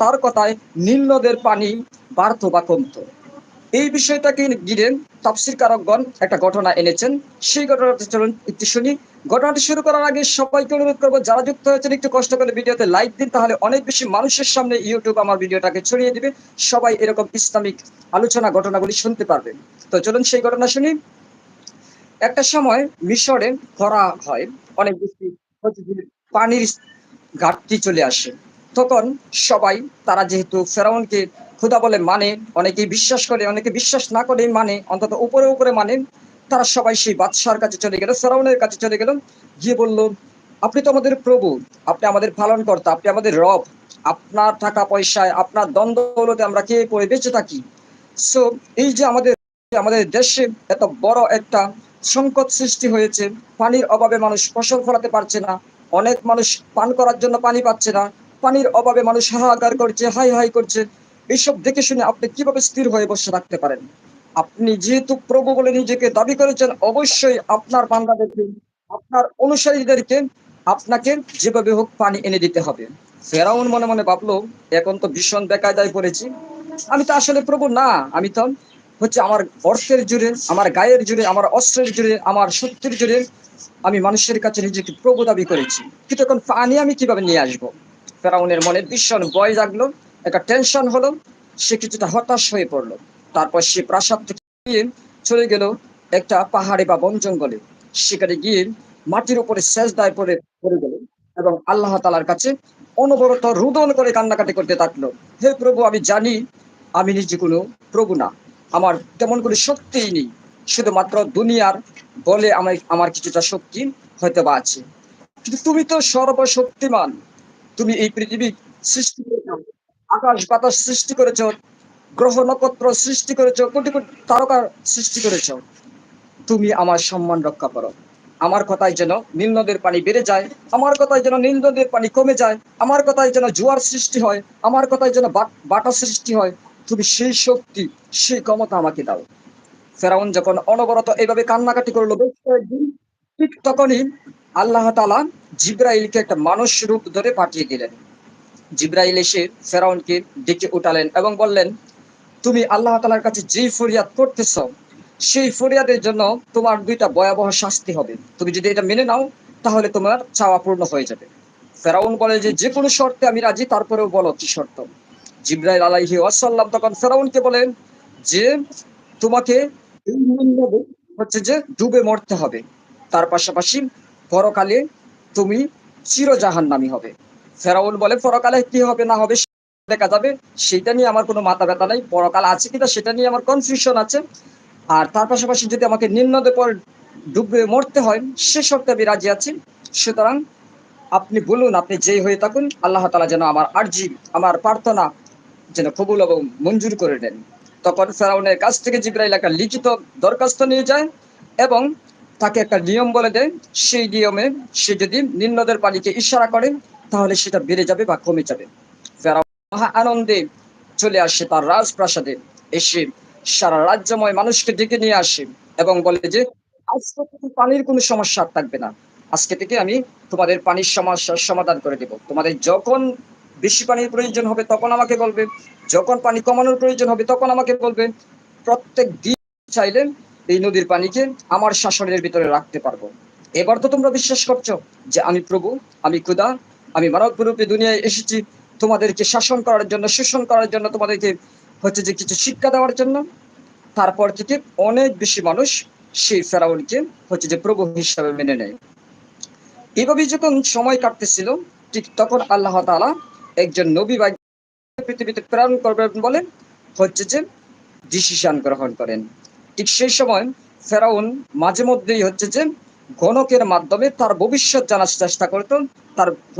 তার কথায় নীল নদের পানি বাড়তো বা কমতো। এই বিষয়টাকে ঘিরে তাফসির কারকগণ একটা ঘটনা এনেছেন। সেই ঘটনাটা চলুন একটু শুনি। ঘটনাটি শুরু করার আগে সবাইকে অনুরোধ করব, যারা যুক্ত হয়েছেন একটু কষ্ট করে ভিডিওতে লাইক দিন, তাহলে অনেক বেশি মানুষের সামনে ইউটিউব আমার ভিডিওটাকে ছড়িয়ে দিবে। সবাই এরকম ইসলামিক আলোচনা ঘটনাগুলি শুনতে পারবে। তো চলুন সেই ঘটনা শুনি। একটা সময় মিশরে খরা হয়, অনেক বেশি পানির ঘাটতি চলে আসে। তখন সবাই তারা যেহেতু ফেরাউনকে খুদা বলে মানে অনেকেই বিশ্বাস করে, অনেকে বিশ্বাস না করে মানে অন্তত উপরে উপরে মানে তারা সবাই সেই বাদশার কাছে চলে গেল, ফেরাউনের কাছে চলে গেল। গিয়ে বলল, আপনি তো আমাদের প্রভু, আপনি আমাদের পালন কর্তা আপনি আমাদের রব। আপনার টাকা পয়সায়, আপনার দ্বন্দ্ব হলোতে আমরা কে পড়ে বেঁচে থাকি? সো এই যে আমাদের আমাদের দেশে এত বড় একটা সংকট সৃষ্টি হয়েছে, পানির অভাবে মানুষ ফসল ফলাতে পারছে না, অনেক মানুষ পান করার জন্য পানি পাচ্ছে না পানির অভাবে মানুষ হাহাকার করছে, হাই হাই করছে। এইসব দেখে শুনে আপনি কীভাবে স্থির হয়ে বসে রাখতে পারেন? আপনি যেহেতু প্রভু বলে নিজেকে দাবি করেছেন, অবশ্যই আপনার বান্দাদেরকে, আপনার অনুসারীদেরকে, আপনাকে যেভাবে হোক পানি এনে দিতে হবে। ফেরাউন মনে মনে ভাবলো, এখন তো ভীষণ বেকায়দায় পড়েছি। আমি তো আসলে প্রভু না, আমি তো হচ্ছে আমার অর্থের জুড়ে আমার গায়ের জুড়ে আমার অস্ত্রের জুড়ে আমার শক্তির জুড়ে আমি মানুষের কাছে নিজেকে প্রভু দাবি করেছি। কিন্তু এখন পানি আমি কীভাবে নিয়ে আসব? ফেরাউনের মনে ভীষণ ভয় জাগলো, একটা টেনশন হলো, সে কিছুটা হতাশ হয়ে পড়ল। তারপর সে প্রাসাদ থেকে চলে গেল একটা পাহাড়ে বা বন জঙ্গলে। সেখানে গিয়ে মাটির উপরে শেষ দায় পড়ে পড়ে গেল এবং আল্লাহ তালার কাছে অনবরত রুদন করে কান্নাকাটি করতে থাকল। হে প্রভু, আমি জানি আমি নিজে কোনো প্রভু না। আমার তেমন কোনো শক্তিই নেই। শুধুমাত্র দুনিয়ার বলে আমার আমার কিছুটা শক্তি হয়তো বা আছে। কিন্তু তুমি তো সর্বশক্তিমান। তুমি এই পৃথিবী সৃষ্টি করেছ, আকাশ বাতাস সৃষ্টি করেছ, গ্রহ নক্ষত্র সৃষ্টি করেছ, কোটি কোটি তারকার সৃষ্টি করেছ। তুমি আমার সম্মান রক্ষা করো। আমার কথাই যেন নীল নদের পানি বেড়ে যায়, আমার কথাই যেন নীল নদের পানি কমে যায়, আমার কথায় যেন জোয়ার সৃষ্টি হয়, আমার কথায় যেন বাটা সৃষ্টি হয়, তুমি সেই শক্তি, সেই ক্ষমতা আমাকে দাও। ফেরাউন যখন অনবরত এইভাবে কান্নাকাটি করল, বেশ কয়েকদিন, ঠিক তখনই আল্লাহ তালা জিব্রাইলকে একটা মানুষ রূপ ধরে পাঠিয়ে দিলেন। জিব্রাইল এসে ফেরাউনকে ডেকে উঠালেন এবং বললেন, তুমি আল্লাহ তালার কাছে যেই ফরিয়াদ করতেছ, সেই ফরিয়াদের জন্য তোমার দুইটা ভয়াবহ শাস্তি হবে। তুমি যদি এটা মেনে নাও, তাহলে তোমার চাওয়া পূর্ণ হয়ে যাবে। ফেরাউন বলে যে যে কোনো শর্তে আমি রাজি, তারপরেও বলো কি শর্ত? জিব্রাইল আলাইহি ওয়াসাল্লাম তখন ফেরাউনকে বলেন যে, তোমাকে হচ্ছে যে ডুবে মরতে হবে। তার পাশাপাশি পরকালে তুমি চিরজাহান নামি হবে। ফেরাউন বলে, পরকালে কি হবে না হবে দেখা যাবে। সেটা নিয়ে আমার কোনো মাথা ব্যথা নাই। পরকাল আছে কিনা সেটা নিয়ে আমার কনফিউশন আছে। আর তার পাশাপাশি যদি আমাকে নিম্নদে পর ডুবে মরতে হয়, সে শর্তে আমি রাজি আছি। সুতরাং আপনি বলুন, আপনি যেই হয়ে থাকুন, আল্লাহ তালা যেন আমার আর্জি, আমার প্রার্থনা যেন কবুল এবং মঞ্জুর করে নেন তখন ফেরাউনের কাছ থেকে জিব্রাইল একটা লিখিত দরখাস্ত নিয়ে যায় এবং তাকে একটা নিয়ম বলে দেয়, সেই নিয়মে সে যদি নিম্নদের পানিকে ইশারা করে, তাহলে সেটা বেড়ে যাবে বা কমে যাবে। মহা আনন্দে চলে আসে তার রাজপ্রাসাদে, এসে সারা রাজ্যময় মানুষকে ডেকে নিয়ে আসে এবং বলে যে, আজকে থেকে পানির কোনো সমস্যা আর থাকবে না। আজকে থেকে আমি তোমাদের পানির সমস্যার সমাধান করে দেব। তোমাদের যখন বেশি পানির প্রয়োজন হবে তখন আমাকে বলবে, যখন পানি কমানোর প্রয়োজন হবে তখন আমাকে বলবে। প্রত্যেক দিন চাইলে এই নদীর পানিকে আমার শাসনের ভিতরে রাখতে পারব। এবার তো তোমরা বিশ্বাস করছ যে আমি প্রভু, আমি খুদা, আমি মানব রূপে দুনিয়ায় এসেছি। তোমাদেরকে শাসন করার জন্য, শোষণ করার জন্য, তোমাদেরকে হচ্ছে যে কিছু শিক্ষা দেওয়ার জন্য। তারপর থেকে অনেক বেশি মানুষ সেই ফেরাউনকে হচ্ছে যে প্রভু হিসাবে মেনে নেয়। এইভাবে যখন সময় কাটতেছিল, ঠিক তখন আল্লাহ তাআলা একজন নবী বা পৃথিবীতে প্রেরণ করবেন বলে হচ্ছে যে ডিসিশন গ্রহণ করেন। ঠিক সেই সময় ফেরাউন মাঝে মধ্যেই হচ্ছে যে গণকের মাধ্যমে তার ভবিষ্যৎ জানার চেষ্টা করতো, তার